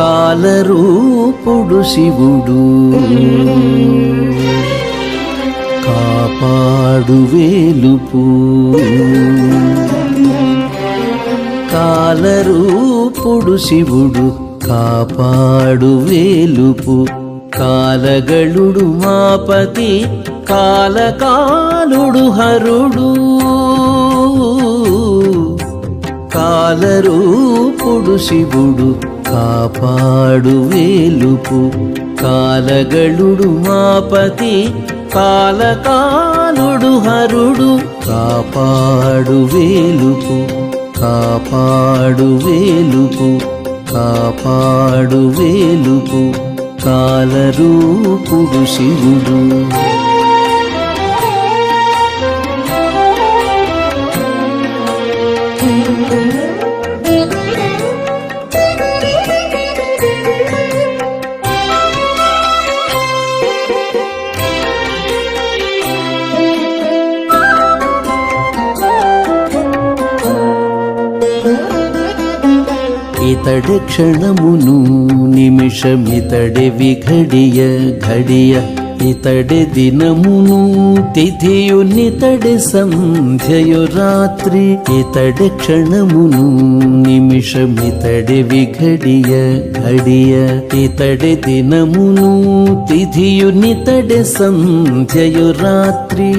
కాలరూపుడు శివుడు. కాపాడు వేలుపు. కాలరూపుడు శివుడు కాపాడు వేలుపు. కాలగళుడు మాపతి కాలకాలుడు హరుడు. కాలరూపుడు శివుడు కాపాడు వేలుపు. కాలగళుడు మాపతి కాలకాలుడు హరుడు కాపాడు వేలుపు. కాపాడు వేలుపు కాపాడు వేలుపు. కాలరూపుడు శివుడు. thank you ఇతడి క్షణమును నిమిషమితడి విఘడియ ఘడియ ఇతడి దినమును తిథియునితడి సంధ్యయు రాత్రి ఇతడి క్షణమును నిమిషమితడి విఘడియ ఘడియ ఇతడి దినమును తిథియునితడి సంధ్యయు రాత్రి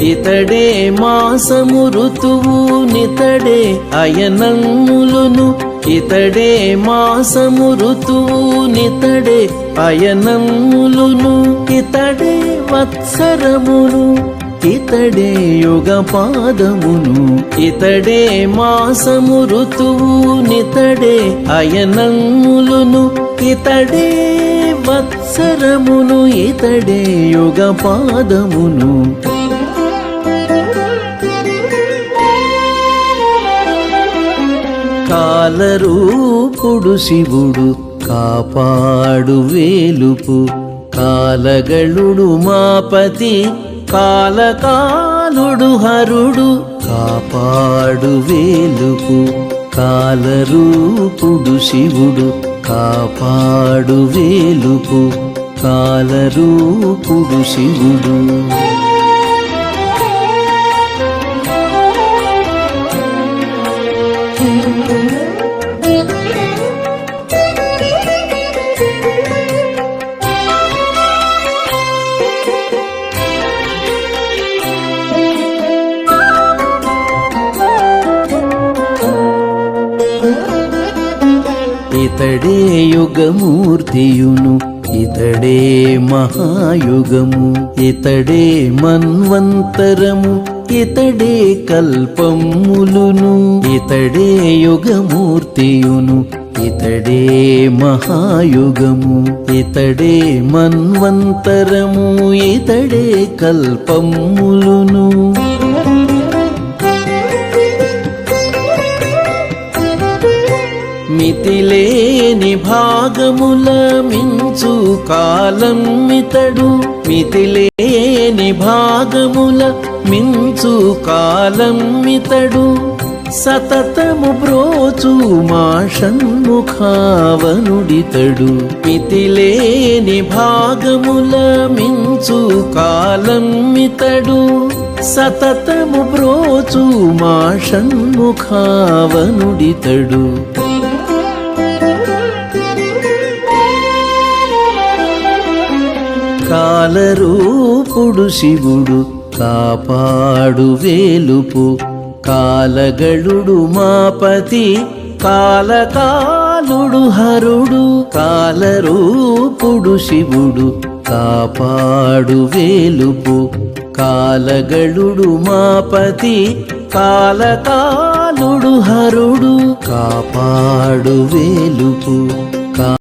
ఇతడే మాసము ఋతువు నితడే అయనములును. ఇతడే మాసము ఋతువు నితడే అయనములును. ఇతడే వత్సరమును ఇతడే యుగ పాదమును ఇతడే మాసము ఋతువు నితడే అయనములును. ఇతడే వత్సరమును ఇతడే యుగ పాదమును కాలరూపుడు శివుడు కాపాడు వేలుపు. కాలగళుడు మాపతి కాలకాలుడు హరుడు కాపాడు వేలుపు. కాలరూపుడు శివుడు కాపాడు వేలుపు. కాలరూపుడు శివుడు ఇతడే యుగమూర్తియును ఇతడే మహాయుగము ఇతడే మన్వంతరము ఇతడే కల్పములును ఇతడే యుగమూర్తియును ఇతడే మహాయుగము ఇతడే మన్వంతరము ఇతడే కల్పములును. గతి లేని భాగముల మించు కాలం మితడు మితిలేని భాగముల మించు కాలం మితడు సతతము బ్రోచు మా షణ్ముఖావనుడితడు. మితిలేని భాగముల మించు కాలం మితడు సతతము బ్రోచు మా షణ్ముఖావనుడితడు. కాలరూపుడు శివుడు కాపాడు వేలుపు. కాలగళుడు మాపతి కాలకాలుడు హరుడు. కాలరూపుడు శివుడు కాపాడు వేలుపు. కాలగళుడు మాపతి కాలకాలుడు హరుడు కాపాడు వేలుపు.